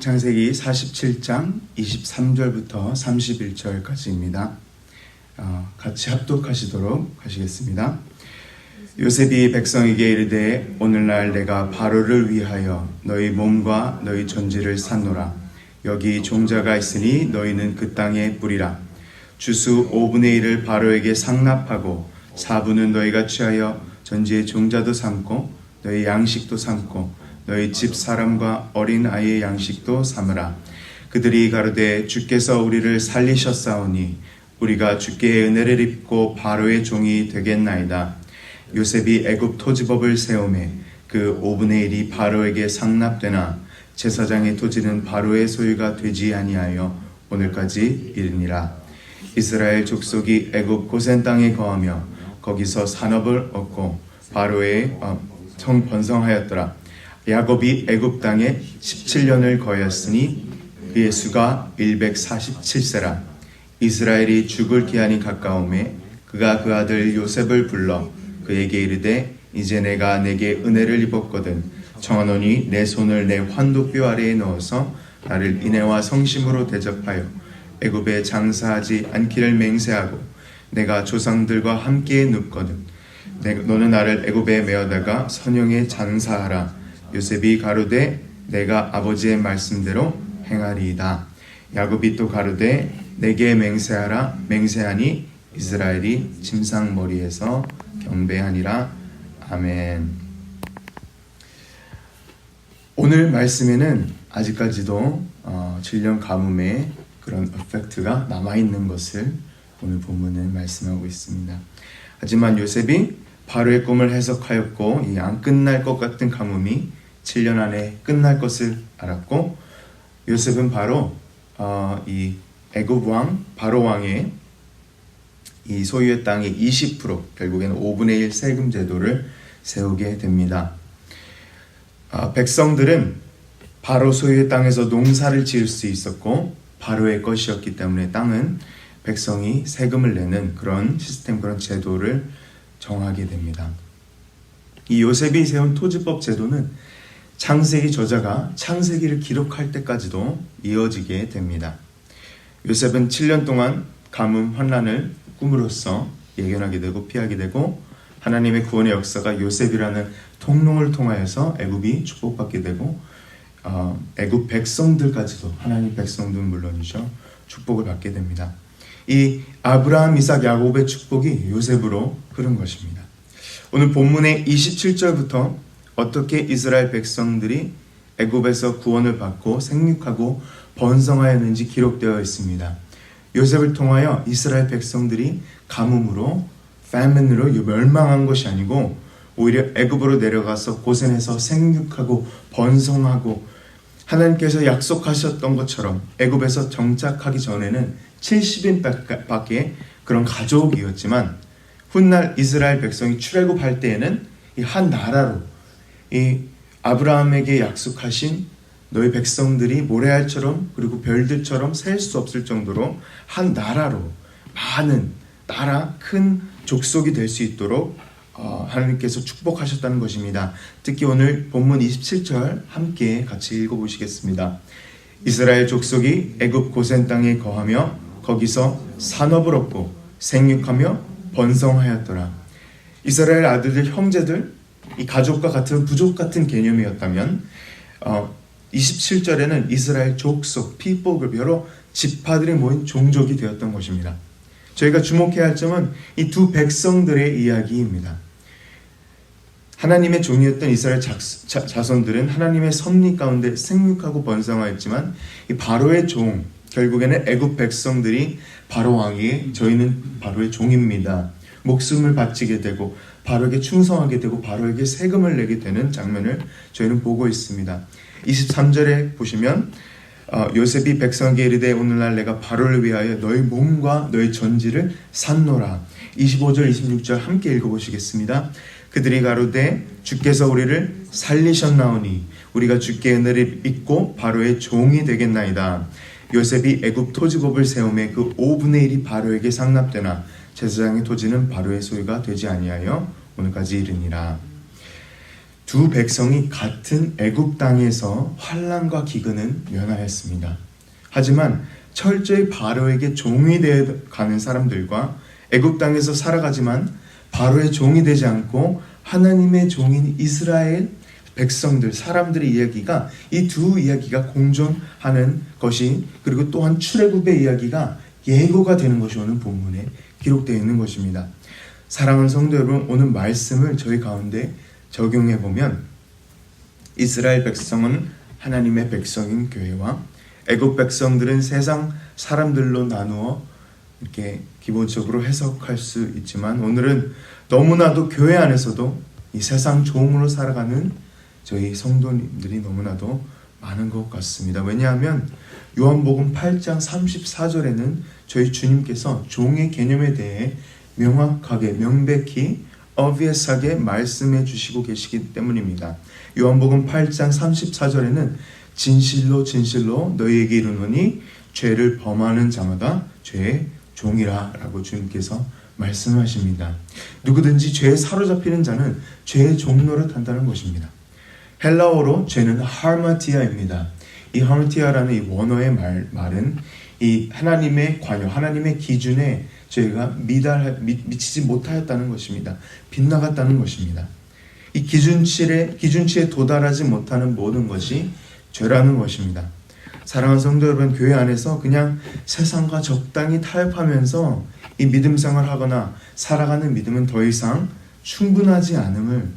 창세기 47장 23절부터 31절까지입니다. 어, 같이 합독하시도록 하시겠습니다. 요셉이 백성에게 이르되 오늘날 내가 바로를 위하여 너희 몸과 너희 전지를 샀노라. 여기 종자가 있으니 너희는 그 땅에 뿌리라. 주수 5분의 1을 바로에게 상납하고 4분은 너희가 취하여 전지의 종자도 삼고 너희 양식도 삼고 너희 집 사람과 어린 아이의 양식도 삼으라. 그들이 가로되 주께서 우리를 살리셨사오니 우리가 주께 은혜를 입고 바로의 종이 되겠나이다. 요셉이 애굽 토지법을 세우매 그 5분의 1이 바로에게 상납되나 제사장의 토지는 바로의 소유가 되지 아니하여 오늘까지 이르니라. 이스라엘 족속이 애굽 고센 땅에 거하며 거기서 산업을 얻고 바로의 어, 성 번성하였더라. 야곱이 애굽 땅에 17년을 거하였으니 그의 수가 147세라. 이스라엘이 죽을 기한이 가까움에 그가 그 아들 요셉을 불러 그에게 이르되 이제 내가 내게 은혜를 입었거든. 청하노니 내 손을 내 환도뼈 아래에 넣어서 나를 인애와 성심으로 대접하여 애굽에 장사하지 않기를 맹세하고 내가 조상들과 함께 눕거든. 내- 너는 나를 애굽에 메어다가 선영에 장사하라 요셉이 가로되 내가 아버지의 말씀대로 행하리이다 야곱이 또 가로되 내게 맹세하라 맹세하니 이스라엘이 침상 머리에서 경배하니라 아멘. 오늘 말씀에는 아직까지도 어, 질병 가뭄의 그런 에펙트가 남아 있는 것을 오늘 본문은 말씀하고 있습니다. 하지만 요셉이 바로의 꿈을 해석하였고 이 안 끝날 것 같은 가뭄이 7년 안에 끝날 것을 알았고 요셉은 바로 어, 이 애굽 왕 바로 왕의 이 소유의 땅의 20% 결국에는 5분의 1 세금 제도를 세우게 됩니다. 아, 백성들은 바로 소유의 땅에서 농사를 지을 수 있었고 바로의 것이었기 때문에 땅은 백성이 세금을 내는 그런 시스템 그런 제도를 정하게 됩니다. 이 요셉이 세운 토지법 제도는 창세기 저자가 창세기를 기록할 때까지도 이어지게 됩니다. 요셉은 7년 동안 가뭄 환란을 꿈으로써 예견하게 되고 피하게 되고 하나님의 구원의 역사가 요셉이라는 통로를 통하여서 애굽이 축복받게 되고 어, 애굽 백성들까지도 하나님 백성들 물론이죠 축복을 받게 됩니다. 이 아브라함, 이삭, 야곱의 축복이 요셉으로 흐른 것입니다. 오늘 본문의 27절부터 어떻게 이스라엘 백성들이 애굽에서 구원을 받고 생육하고 번성하였는지 기록되어 있습니다. 요셉을 통하여 이스라엘 백성들이 가뭄으로 패민으로 멸망한 것이 아니고 오히려 애굽으로 내려가서 고센에서 생육하고 번성하고 하나님께서 약속하셨던 것처럼 애굽에서 정착하기 전에는 70인 밖에 그런 가족이었지만 훗날 이스라엘 백성이 출애굽할 때에는 이 한 나라로 이 아브라함에게 약속하신 너희 백성들이 모래알처럼 그리고 별들처럼 셀 수 없을 정도로 한 나라로 많은 나라 큰 족속이 될 수 있도록 어, 하나님께서 축복하셨다는 것입니다. 특히 오늘 본문 27절 함께 같이 읽어보시겠습니다. 이스라엘 족속이 애굽 고센 땅에 거하며 거기서 산업을 얻고 생육하며 번성하였더라. 이스라엘 아들들 형제들 이 가족과 같은 부족 같은 개념이었다면 어, 27절에는 이스라엘 족속, 피복을 여러 지파들이 모인 종족이 되었던 것입니다. 저희가 주목해야 할 점은 이 두 백성들의 이야기입니다. 하나님의 종이었던 이스라엘 자, 자, 자손들은 하나님의 섭리 가운데 생육하고 번성하였지만 이 바로의 종 결국에는 애굽 백성들이 바로 왕이 저희는 바로의 종입니다. 목숨을 바치게 되고 바로에게 충성하게 되고 바로에게 세금을 내게 되는 장면을 저희는 보고 있습니다. 23절에 보시면 어, 요셉이 백성에게 이르되 오늘날 내가 바로를 위하여 너희 몸과 너희 전지를 샀노라. 25절 26절 함께 읽어보시겠습니다. 그들이 가로되 주께서 우리를 살리셨나오니 우리가 주께 은혜를 입고 바로의 종이 되겠나이다. 요셉이 애굽 토지법을 세움에 그 5분의 1이 바로에게 상납되나 제사장의 토지는 바로의 소유가 되지 아니하여 오늘까지 이르니라. 두 백성이 같은 애굽 땅에서 환란과 기근은 면하였습니다. 하지만 철저히 바로에게 종이 되어 가는 사람들과 애굽 땅에서 살아가지만 바로의 종이 되지 않고 하나님의 종인 이스라엘 백성들 사람들의 이야기가 이 두 이야기가 공존하는 것이 그리고 또한 출애굽의 이야기가 예고가 되는 것이 오늘 본문에 기록되어 있는 것입니다. 사랑하는 성도 여러분, 오늘 말씀을 저희 가운데 적용해 보면 이스라엘 백성은 하나님의 백성인 교회와 애굽 백성들은 세상 사람들로 나누어 이렇게 기본적으로 해석할 수 있지만 오늘은 너무나도 교회 안에서도 이 세상 종으로 살아가는 저희 성도님들이 너무나도 많은 것 같습니다. 왜냐하면 요한복음 8장 34절에는 저희 주님께서 종의 개념에 대해 명확하게 명백히 obvious하게 말씀해 주시고 계시기 때문입니다. 요한복음 8장 34절에는 진실로 진실로 너희에게 이르노니 죄를 범하는 자마다 죄의 종이라라고 주님께서 말씀하십니다. 누구든지 죄에 사로잡히는 자는 죄의 종로를 탄다는 것입니다. 헬라어로 죄는 하르마티아입니다. 이 하르마티아라는 이 원어의 말, 말은 이 하나님의 관여, 하나님의 기준에 죄가 미달, 미, 미치지 못하였다는 것입니다. 빗나갔다는 것입니다. 이 기준치에, 기준치에 도달하지 못하는 모든 것이 죄라는 것입니다. 사랑하는 성도 여러분, 교회 안에서 그냥 세상과 적당히 타협하면서 이 믿음 생활 하거나 살아가는 믿음은 더 이상 충분하지 않음을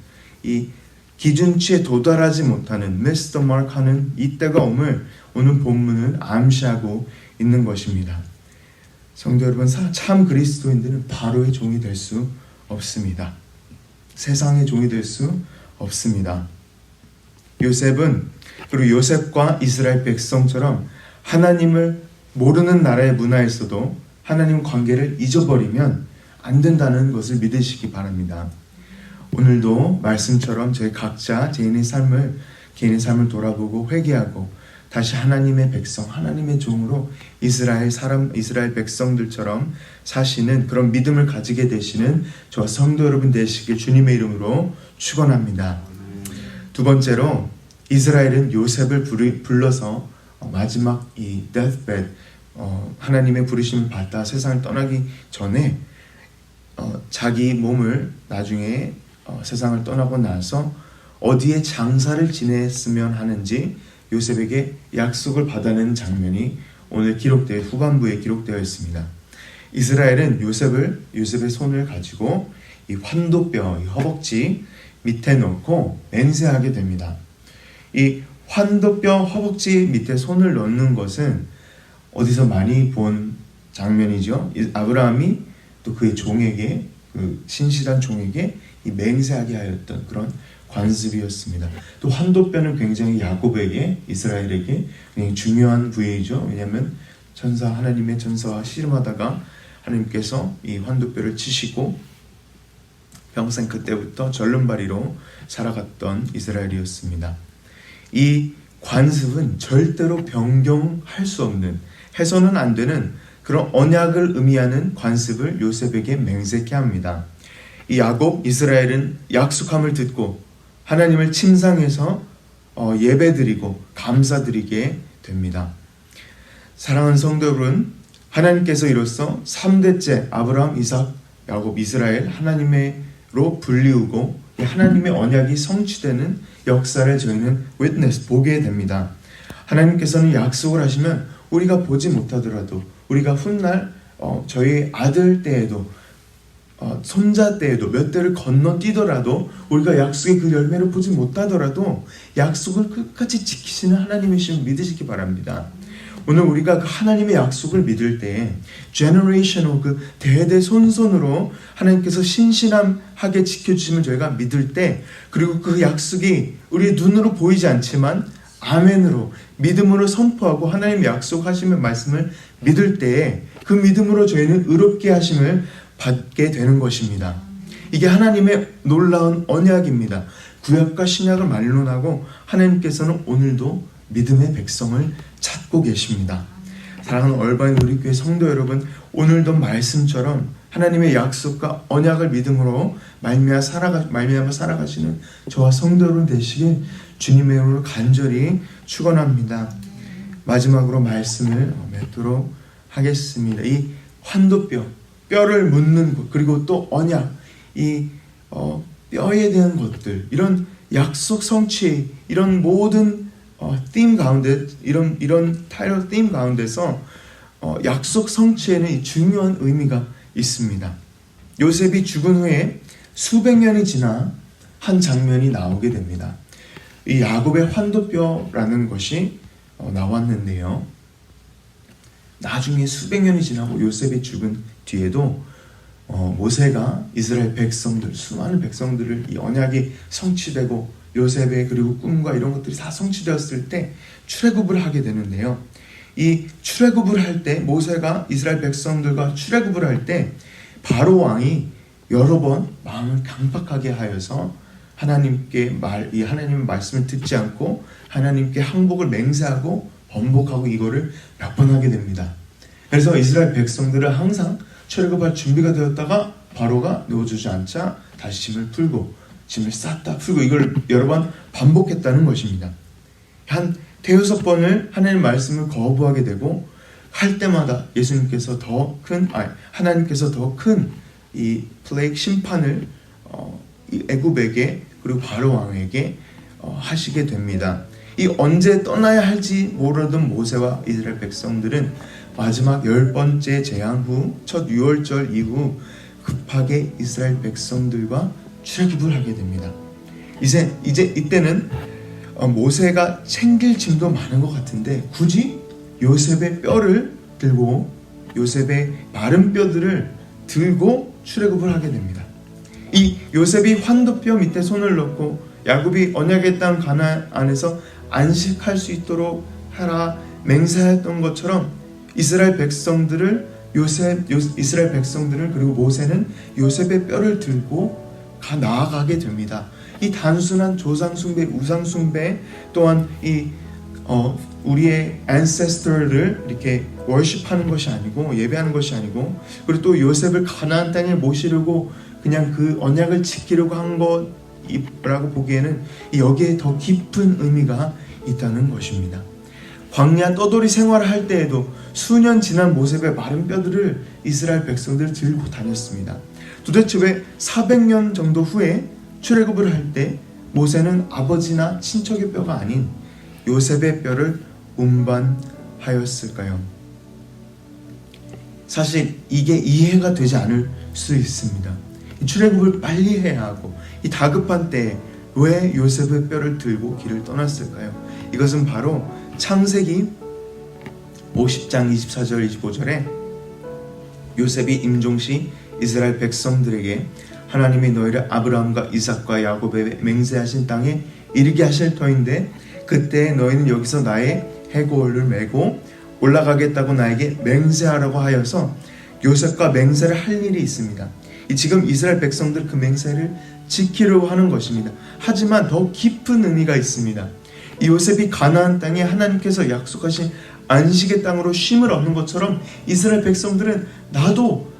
이 기준치에 도달하지 못하는 미스터 마크하는 이때가 옴을 오늘 본문은 암시하고 있는 것입니다. 성도 여러분, 참 그리스도인들은 바로의 종이 될 수 없습니다. 세상의 종이 될 수 없습니다. 요셉은 그리고 요셉과 이스라엘 백성처럼 하나님을 모르는 나라의 문화에서도 하나님 관계를 잊어버리면 안 된다는 것을 믿으시기 바랍니다. 오늘도 말씀처럼 저희 각자 개인의 삶을 개인의 삶을 돌아보고 회개하고 다시 하나님의 백성, 하나님의 종으로 이스라엘 사람, 이스라엘 백성들처럼 사시는 그런 믿음을 가지게 되시는 저 성도 여러분 되시길 주님의 이름으로 축원합니다. 두 번째로 이스라엘은 요셉을 불러서 마지막 이 deathbed 어, 하나님의 부르심을 받다 세상을 떠나기 전에 어, 자기 몸을 나중에 어, 세상을 떠나고 나서 어디에 장사를 지냈으면 하는지 요셉에게 약속을 받아내는 장면이 오늘 기록되어 후반부에 기록되어 있습니다. 이스라엘은 요셉을 요셉의 손을 가지고 이 환도뼈, 이 허벅지 밑에 놓고 맹세하게 됩니다. 이 환도뼈 허벅지 밑에 손을 넣는 것은 어디서 많이 본 장면이죠. 아브라함이 또 그의 종에게 그 신실한 종에게 이 맹세하게 하였던 그런 관습이었습니다. 또 환도뼈는 굉장히 야곱에게 이스라엘에게 굉장히 중요한 부위이죠. 왜냐하면 천사 하나님의 천사와 씨름하다가 하나님께서 이 환도뼈를 치시고 평생 그때부터 절름발이로 살아갔던 이스라엘이었습니다. 이 관습은 절대로 변경할 수 없는 해서는 안 되는 그런 언약을 의미하는 관습을 요셉에게 맹세케 합니다. 이 야곱 이스라엘은 약속함을 듣고 하나님을 침상해서 어, 예배드리고 감사드리게 됩니다. 사랑하는 성도 여러분, 하나님께서 이로써 3대째 아브라함, 이삭, 야곱, 이스라엘 하나님의로 불리우고 하나님의 언약이 성취되는 역사를 저희는 witness 보게 됩니다. 하나님께서는 약속을 하시면 우리가 보지 못하더라도 우리가 훗날 어, 저희 아들 때에도 어, 손자 때에도 몇 대를 건너뛰더라도 우리가 약속의 그 열매를 보지 못하더라도 약속을 끝까지 지키시는 하나님이심을 믿으시기 바랍니다. 오늘 우리가 그 하나님의 약속을 믿을 때 generational 그 대대 손손으로 하나님께서 신실함하게 지켜주심을 저희가 믿을 때 그리고 그 약속이 우리의 눈으로 보이지 않지만 아멘으로 믿음으로 선포하고 하나님 약속하시는 말씀을 믿을 때 그 믿음으로 저희는 의롭게 하심을 받게 되는 것입니다. 이게 하나님의 놀라운 언약입니다. 구약과 신약을 말론하고 하나님께서는 오늘도 믿음의 백성을 찾고 계십니다. 사랑하는 얼바인 우리 교회 성도 여러분, 오늘도 말씀처럼 하나님의 약속과 언약을 믿음으로 말미암아 살아가 말미암아 살아가시는 저와 성도 여러분 되시길 주님의 이름으로 간절히 축원합니다. 마지막으로 말씀을 맺도록 하겠습니다. 이 환도뼈, 뼈를 묻는 것, 그리고 또 언약, 이 어, 뼈에 대한 것들, 이런 약속 성취, 이런 모든 어, 팀 가운데, 이런 이런 타이틀 팀 가운데서 어, 약속 성취에는 이 중요한 의미가 있습니다. 요셉이 죽은 후에 수백 년이 지나 한 장면이 나오게 됩니다. 이 야곱의 환도뼈라는 것이 어, 나왔는데요. 나중에 수백 년이 지나고 요셉이 죽은 뒤에도 어, 모세가 이스라엘 백성들 수많은 백성들을 이 언약이 성취되고 요셉의 그리고 꿈과 이런 것들이 다 성취되었을 때 출애굽을 하게 되는데요. 이 출애굽을 할 때 모세가 이스라엘 백성들과 출애굽을 할 때 바로 왕이 여러 번 마음을 강박하게 하여서 하나님께 말, 이 하나님의 말씀을 듣지 않고 하나님께 항복을 맹세하고 번복하고 이거를 몇 번 하게 됩니다. 그래서 이스라엘 백성들은 항상 출애굽할 준비가 되었다가 바로가 놓아주지 않자 다시 짐을 풀고 짐을 쌌다 풀고 이걸 여러 번 반복했다는 것입니다. 한 대여섯 번을 하나님 말씀을 거부하게 되고 할 때마다 예수님께서 더 큰 하나님께서 더 큰 이 플레이크 심판을 어, 이 애굽에게 그리고 바로 왕에게 어, 하시게 됩니다. 이 언제 떠나야 할지 모르던 모세와 이스라엘 백성들은 마지막 열 번째 재앙 후 첫 유월절 이후 급하게 이스라엘 백성들과 출애굽을 하게 됩니다. 이제 이제 이때는 어, 모세가 챙길 짐도 많은 것 같은데 굳이 요셉의 뼈를 들고 요셉의 마른 뼈들을 들고 출애굽을 하게 됩니다. 이 요셉이 환도뼈 밑에 손을 넣고 야곱이 언약의 땅 가나안 안에서 안식할 수 있도록 하라 맹세했던 것처럼 이스라엘 백성들을 요셉 요, 이스라엘 백성들을 그리고 모세는 요셉의 뼈를 들고 가 나아가게 됩니다. 이 단순한 조상 숭배, 우상 숭배 또한 이 어, 우리의 ancestor를 이렇게 월십하는 것이 아니고 예배하는 것이 아니고 그리고 또 요셉을 가나안 땅에 모시려고 그냥 그 언약을 지키려고 한 것이라고 보기에는 여기에 더 깊은 의미가 있다는 것입니다. 광야 떠돌이 생활을 할 때에도 수년 지난 모습의 마른 뼈들을 이스라엘 백성들 들고 다녔습니다. 도대체 왜 400년 정도 후에 출애굽을 할 때 모세는 아버지나 친척의 뼈가 아닌 요셉의 뼈를 운반하였을까요? 사실 이게 이해가 되지 않을 수 있습니다. 출애굽을 빨리 해야 하고 이 다급한 때에 왜 요셉의 뼈를 들고 길을 떠났을까요? 이것은 바로 창세기 50장 24절 25절에 요셉이 임종시 이스라엘 백성들에게 하나님이 너희를 아브라함과 이삭과 야곱에 맹세하신 땅에 이르게 하실 터인데 그때 너희는 여기서 나의 해골을 메고 올라가겠다고 나에게 맹세하라고 하여서 요셉과 맹세를 할 일이 있습니다. 지금 이스라엘 백성들 그 맹세를 지키려고 하는 것입니다. 하지만 더 깊은 의미가 있습니다. 이 요셉이 가나안 땅에 하나님께서 약속하신 안식의 땅으로 쉼을 얻는 것처럼 이스라엘 백성들은 나도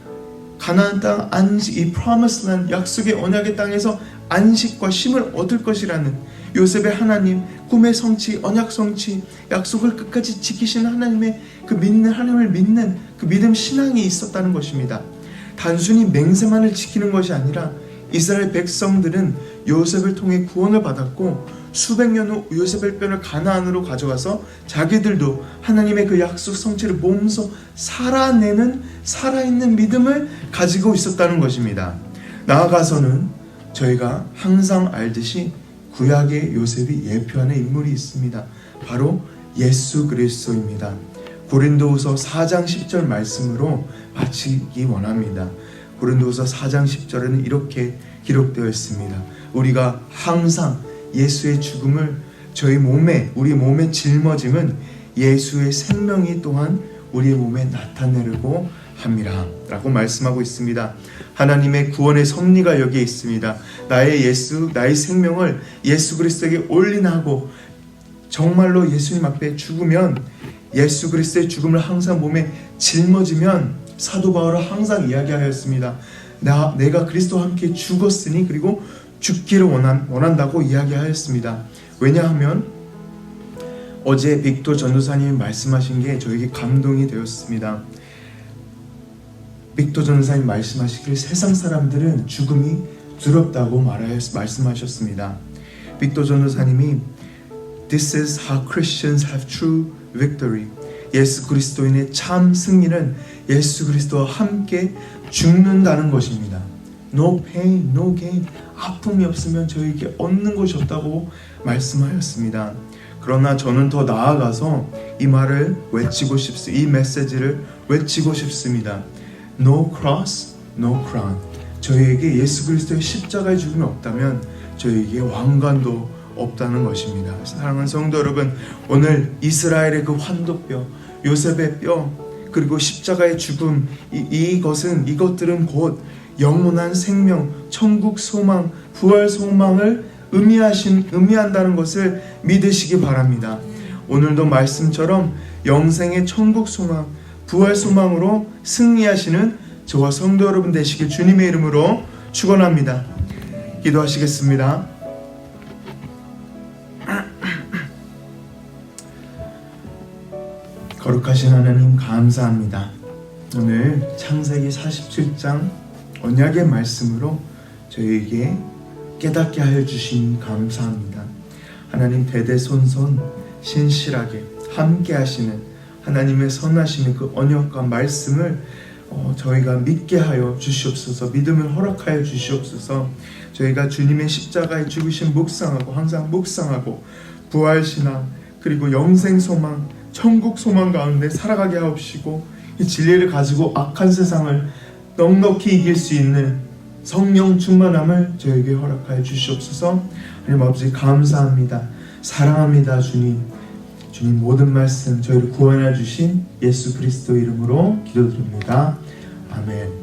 가나안 땅 안식 이 프로미스 land 약속의 언약의 땅에서 안식과 쉼을 얻을 것이라는 요셉의 하나님 꿈의 성취 언약 성취 약속을 끝까지 지키시는 하나님의 그 믿는 하나님을 믿는 그 믿음 신앙이 있었다는 것입니다. 단순히 맹세만을 지키는 것이 아니라 이스라엘 백성들은 요셉을 통해 구원을 받았고 수백 년 후 요셉의 뼈를 가나안으로 가져가서 자기들도 하나님의 그 약속 성취를 몸소 살아내는 살아있는 믿음을 가지고 있었다는 것입니다. 나아가서는 저희가 항상 알듯이 구약의 요셉이 예표하는 인물이 있습니다. 바로 예수 그리스도입니다. 고린도후서 4장 10절 말씀으로 마치기 원합니다. 고린도후서 4장 10절에는 이렇게 기록되어 있습니다. 우리가 항상 예수의 죽음을 저희 몸에 우리 몸에 짊어짐은 예수의 생명이 또한 우리 몸에 나타내려고 함이라 라고 말씀하고 있습니다. 하나님의 구원의 섭리가 여기에 있습니다. 나의 예수, 나의 생명을 예수 그리스도에게 올인하고 정말로 예수님 앞에 죽으면 예수 그리스도의 죽음을 항상 몸에 짊어지면 사도 바울은 항상 이야기하였습니다. 나 내가 그리스도와 함께 죽었으니 그리고 죽기를 원한, 원한다고 이야기하였습니다. 왜냐하면 어제 빅토 전도사님이 말씀하신 게 저에게 감동이 되었습니다. 빅토 전도사님 말씀하시길 세상 사람들은 죽음이 두렵다고 말하였, 말씀하셨습니다. 빅토 전도사님이 This is how Christians have true victory. 예수 그리스도인의 참 승리는 예수 그리스도와 함께 죽는다는 것입니다. No pain, no gain. 아픔이 없으면 저에게 얻는 것이 없다고 말씀하였습니다. 그러나 저는 더 나아가서 이 말을 외치고 싶습니다. 이 메시지를 외치고 싶습니다. No cross, no crown. 저희에게 예수 그리스도의 십자가의 죽음이 없다면 저희에게 왕관도 없다는 것입니다. 사랑하는 성도 여러분, 오늘 이스라엘의 그 환도뼈, 요셉의 뼈, 그리고 십자가의 죽음, 이, 이것은 이것들은 곧 영원한 생명, 천국 소망, 부활 소망을 의미하신 의미한다는 것을 믿으시기 바랍니다. 오늘도 말씀처럼 영생의 천국 소망, 부활 소망으로 승리하시는 저와 성도 여러분 되시길 주님의 이름으로 축원합니다. 기도하시겠습니다. 거룩하신 하나님 감사합니다. 오늘 창세기 47장 언약의 말씀으로 저희에게 깨닫게 하여 주신 감사합니다. 하나님 대대손손 신실하게 함께 하시는 하나님의 선하심의 그 언약과 말씀을 어, 저희가 믿게 하여 주시옵소서 믿음을 허락하여 주시옵소서 저희가 주님의 십자가에 죽으신 묵상하고 항상 묵상하고 부활신앙 그리고 영생 소망 천국 소망 가운데 살아가게 하옵시고 이 진리를 가지고 악한 세상을 넉넉히 이길 수 있는 성령 충만함을 저에게 허락하여 주시옵소서. 하나님 아버지 감사합니다. 사랑합니다 주님. 주님 모든 말씀 저희를 구원해 주신 예수 그리스도 이름으로 기도드립니다. 아멘